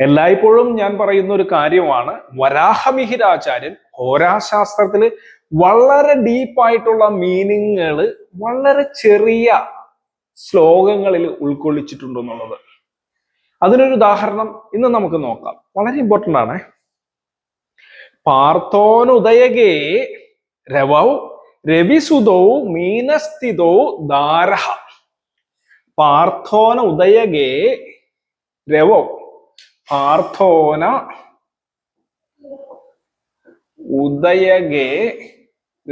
എല്ലായ്പ്പോഴും ഞാൻ പറയുന്ന ഒരു കാര്യമാണ്. വരാഹമിഹിരാചാര്യൻ ഹോരാശാസ്ത്രത്തിൽ വളരെ ഡീപ്പായിട്ടുള്ള മീനിങ്ങുകൾ വളരെ ചെറിയ ശ്ലോകങ്ങളിൽ ഉൾക്കൊള്ളിച്ചിട്ടുണ്ടെന്നുള്ളത്. അതിനൊരു ഉദാഹരണം ഇന്ന് നമുക്ക് നോക്കാം. വളരെ ഇമ്പോർട്ടന്റ് ആണ്. പാർത്ഥോനുദയകേ രവൗ രവിസുതോ മീനസ്ഥിതോ ദാരഹ പാർത്ഥോന ഉദയകേ രവൗ പാർത്ഥോന ഉദയഗേ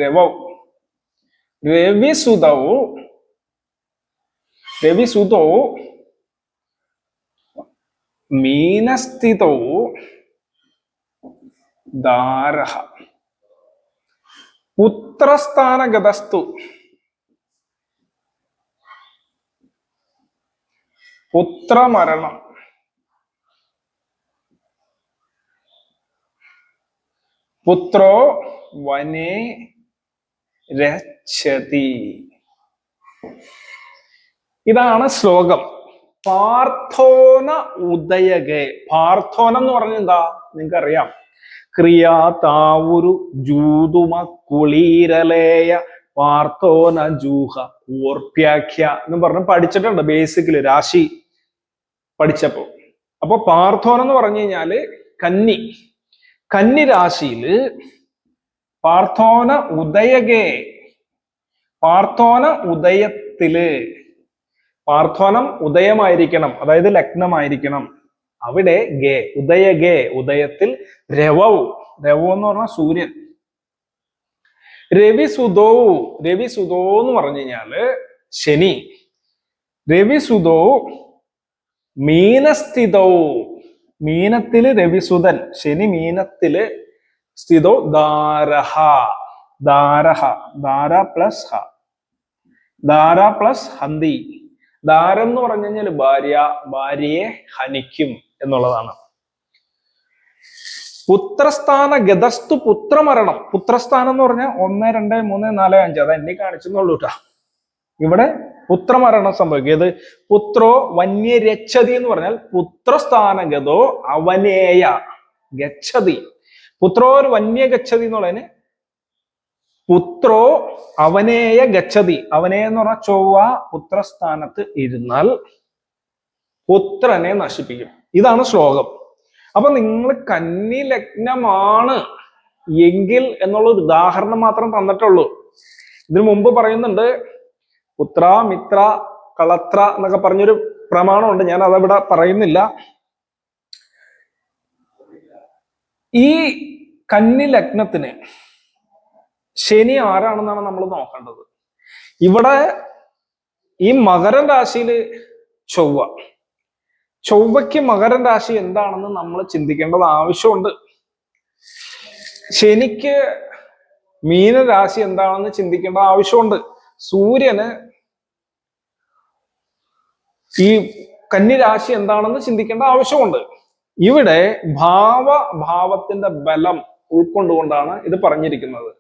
രവൗ. രവിസുതൗ രവിസുതൗ മീനസ്ഥിതൗ. ദാരഹ പുത്രസ്ഥാനഗതസ്തു. പുത്രമരണം. പുത്രോ വനേ രക്ഷതി ഇതാണ് ശ്ലോകം. പാർത്ഥോന ഉദയകെ. പാർത്ഥോനം എന്ന് പറഞ്ഞ എന്താ? നിങ്ങൾക്ക് അറിയാം ക്രിയാ താവുരു ജൂതുമ കുളീരലേയ പാർത്ഥോന ജൂഹ ഓർപ്യാഖ്യ എന്ന് പറഞ്ഞ് പഠിച്ചിട്ടുണ്ട് ബേസിക്കലി രാശി പഠിച്ചപ്പോ അപ്പൊ പാർത്ഥോനം എന്ന് പറഞ്ഞു കഴിഞ്ഞാൽ കന്നി. കന്നി രാശിയിൽ പാർത്ഥോന ഉദയകേ പാർത്ഥോന ഉദയത്തിൽ. പാർത്ഥോനം ഉദയമായിരിക്കണം അതായത് ലഗ്നമായിരിക്കണം. അവിടെ ഗേ ഉദയഗേ ഉദയത്തിൽ രവൗ. രവോ എന്ന് പറഞ്ഞാൽ സൂര്യൻ. രവിസുതോ രവിസുതോ എന്ന് പറഞ്ഞു കഴിഞ്ഞാൽ ശനി. രവിസുതോ മീനസ്ഥിതോ. മീനത്തിൽ രവിസുതൻ ശനി മീനത്തിൽ സ്ഥിതോ ദാരഹ ദാരഹ ദാര പ്ലസ് ഹ. ദാര പ്ലസ് ഹന്തി. ദാരം എന്ന് പറഞ്ഞു കഴിഞ്ഞാൽ ഭാര്യ ഭാര്യയെ ഹനിക്കും എന്നുള്ളതാണ്. പുത്രസ്ഥാന ഗതസ്തു പുത്രമരണം. പുത്രസ്ഥാനം എന്ന് പറഞ്ഞാൽ ഒന്ന് രണ്ട് മൂന്ന് നാല് അഞ്ച്. അത് എന്നെ കാണിച്ചെന്നുള്ളൂ കേട്ടാ ഇവിടെ പുത്രമരണം സംഭവിക്കും ഏത് പുത്രോ വന്യരക്ഷതി എന്ന് പറഞ്ഞാൽ പുത്രസ്ഥാനഗതോ അവനേയ ഗച്ഛതി. പുത്രോ ഒരു എന്ന് എന്നുള്ളതിന് പുത്രോ അവനേയ ഗച്ഛതി. അവനേ എന്ന് പറഞ്ഞാൽ ചൊവ്വ പുത്രസ്ഥാനത്ത് ഇരുന്നാൽ പുത്രനെ നശിപ്പിക്കും. ഇതാണ് ശ്ലോകം. അപ്പൊ നിങ്ങൾ കന്നി ലഗ്നമാണ് എങ്കിൽ എന്നുള്ള ഒരു ഉദാഹരണം മാത്രം തന്നിട്ടുള്ളൂ. ഇതിനു മുമ്പ് പറയുന്നുണ്ട് പുത്ര മിത്ര കളത്ര എന്നൊക്കെ പറഞ്ഞൊരു പ്രമാണമുണ്ട്. ഞാൻ അതവിടെ പറയുന്നില്ല. ഈ കന്നി ലഗ്നത്തിന് ശനി ആരാണെന്നാണ് നമ്മൾ നോക്കേണ്ടത്? ഇവിടെ ഈ മകരൻ രാശിയിൽ ചൊവ്വ. ചൊവ്വയ്ക്ക് മകരൻ രാശി എന്താണെന്ന് നമ്മൾ ചിന്തിക്കേണ്ടത് ആവശ്യമുണ്ട്. ശനിക്ക് മീനരാശി എന്താണെന്ന് ചിന്തിക്കേണ്ട ആവശ്യമുണ്ട്. സൂര്യന് ഈ കന്നിരാശി എന്താണെന്ന് ചിന്തിക്കേണ്ട ആവശ്യമുണ്ട്. ഇവിടെ ഭാവ ഭാവത്തിന്റെ ബലം ഉൾക്കൊണ്ടുകൊണ്ടാണ് ഇത് പറഞ്ഞിരിക്കുന്നത്.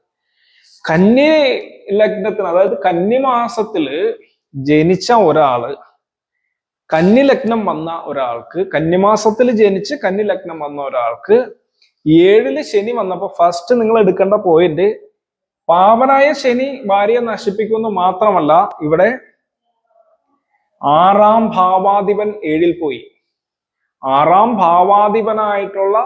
കന്നി ലഗ്നത്തിന് അതായത് കന്നിമാസത്തിൽ ജനിച്ച ഒരാൾ കന്നി ലഗ്നം വന്ന ഒരാൾക്ക് കന്നിമാസത്തിൽ ജനിച്ച് കന്നി ലഗ്നം വന്ന ഒരാൾക്ക് ഏഴിൽ ശനി വന്നപ്പോ ഫസ്റ്റ് നിങ്ങൾ എടുക്കേണ്ട പോയിന്റ് പാവനായ ശനി ഭാര്യയെ നശിപ്പിക്കുന്നു മാത്രമല്ല ഇവിടെ ആറാം ഭാവാധിപൻ ഏഴിൽ പോയി. ആറാം ഭാവാധിപനായിട്ടുള്ള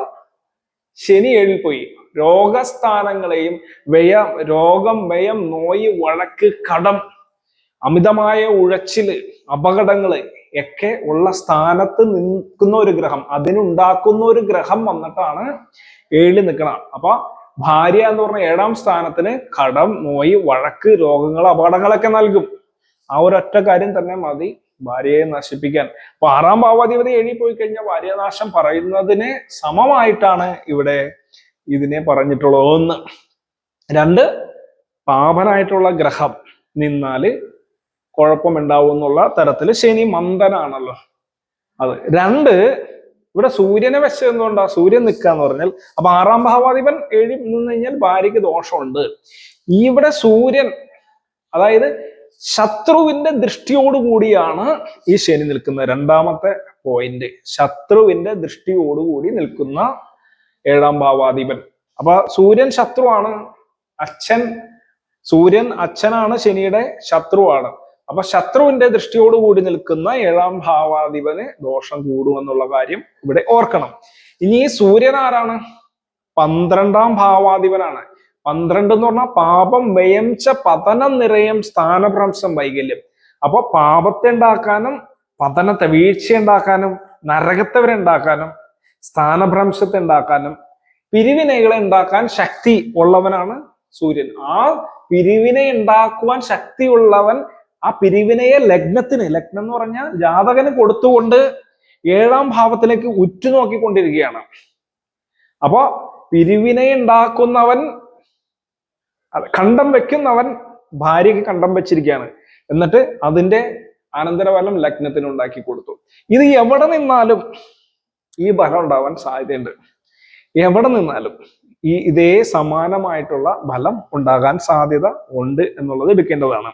ശനി ഏഴിൽ പോയി. രോഗസ്ഥാനങ്ങളെയും വ്യയ രോഗം വ്യയം നോയ് വഴക്ക് കടം അമിതമായ ഉഴച്ചിൽ അപകടങ്ങൾ ഒക്കെ ഉള്ള സ്ഥാനത്ത് നിൽക്കുന്ന ഒരു ഗ്രഹം. അതിനുണ്ടാക്കുന്ന ഒരു ഗ്രഹം വന്നിട്ടാണ് ഏഴിൽ നിൽക്കണം അപ്പൊ ഭാര്യ എന്ന് പറഞ്ഞ ഏഴാം സ്ഥാനത്തിന് കടം നോയി വഴക്ക് രോഗങ്ങൾ അപകടങ്ങളൊക്കെ നൽകും. ആ ഒരൊറ്റ കാര്യം തന്നെ മതി ഭാര്യയെ നശിപ്പിക്കാൻ. അപ്പൊ ആറാം ഭാവാധിപതി എഴുതി പോയി കഴിഞ്ഞാൽ ഭാര്യനാശം പറയുന്നതിന് സമമായിട്ടാണ് ഇവിടെ ഇതിനെ പറഞ്ഞിട്ടുള്ളത്. ഒന്ന്. രണ്ട് പാപനായിട്ടുള്ള ഗ്രഹം നിന്നാൽ കുഴപ്പമുണ്ടാവും എന്നുള്ള തരത്തിൽ ശനി മന്ദനാണല്ലോ. അത്. രണ്ട് ഇവിടെ സൂര്യനെ വശം എന്തുകൊണ്ടാ സൂര്യൻ നിൽക്കുക എന്ന് പറഞ്ഞാൽ അപ്പൊ ആറാം ഭാവാധിപൻ ഏഴിൽ നിന്ന് കഴിഞ്ഞാൽ ഭാര്യയ്ക്ക് ദോഷമുണ്ട്. ഇവിടെ സൂര്യൻ അതായത് ശത്രുവിന്റെ ദൃഷ്ടിയോടുകൂടിയാണ് ഈ ശനി നിൽക്കുന്നത്. രണ്ടാമത്തെ പോയിന്റ് ശത്രുവിന്റെ ദൃഷ്ടിയോടുകൂടി നിൽക്കുന്ന ഏഴാം ഭാവാധിപൻ അപ്പൊ സൂര്യൻ ശത്രുവാണ് അച്ഛൻ സൂര്യൻ അച്ഛനാണ് ശനിയുടെ ശത്രുവാണ്. അപ്പൊ ശത്രുവിന്റെ ദൃഷ്ടിയോടുകൂടി നിൽക്കുന്ന ഏഴാം ഭാവാധിപന് ദോഷം കൂടുമെന്നുള്ള കാര്യം ഇവിടെ ഓർക്കണം. ഇനി സൂര്യൻ ആരാണ്? പന്ത്രണ്ടാം ഭാവാധിപനാണ്. പന്ത്രണ്ട് എന്ന് പറഞ്ഞാൽ പാപം വ്യയംച്ച പതനം നിറയം സ്ഥാനഭ്രംശം വൈകല്യം. അപ്പൊ പാപത്തെ ഉണ്ടാക്കാനും പതനത്തെ വീഴ്ച ഉണ്ടാക്കാനും നരകത്തെ ഉണ്ടാക്കാനും സ്ഥാനഭ്രംശത്തെ ഉണ്ടാക്കാനും പിരിവിനകളെ ഉണ്ടാക്കാൻ ശക്തി ഉള്ളവനാണ് സൂര്യൻ. ആ പിരിവിനെ ഉണ്ടാക്കുവാൻ ശക്തിയുള്ളവൻ ആ പിരിവിനയെ ലഗ്നത്തിന് ലഗ്നം എന്ന് പറഞ്ഞാൽ ജാതകന് കൊടുത്തുകൊണ്ട് ഏഴാം ഭാവത്തിലേക്ക് ഉറ്റുനോക്കിക്കൊണ്ടിരിക്കുകയാണ്. അപ്പോ പിരിവിനെ ഉണ്ടാക്കുന്നവൻ കണ്ടം വെക്കുന്നവൻ ഭാര്യയ്ക്ക് കണ്ടം വെച്ചിരിക്കുകയാണ്. എന്നിട്ട് അതിന്റെ അനന്തരഫലം ലഗ്നത്തിന് ഉണ്ടാക്കി കൊടുത്തു. ഇത് എവിടെ നിന്നാലും ഈ ഫലം ഉണ്ടാവാൻ സാധ്യതയുണ്ട്. എവിടെ നിന്നാലും ഈ ഇതേ സമാനമായിട്ടുള്ള ഫലം ഉണ്ടാകാൻ സാധ്യത ഉണ്ട് എന്നുള്ളത് എടുക്കേണ്ടതാണ്.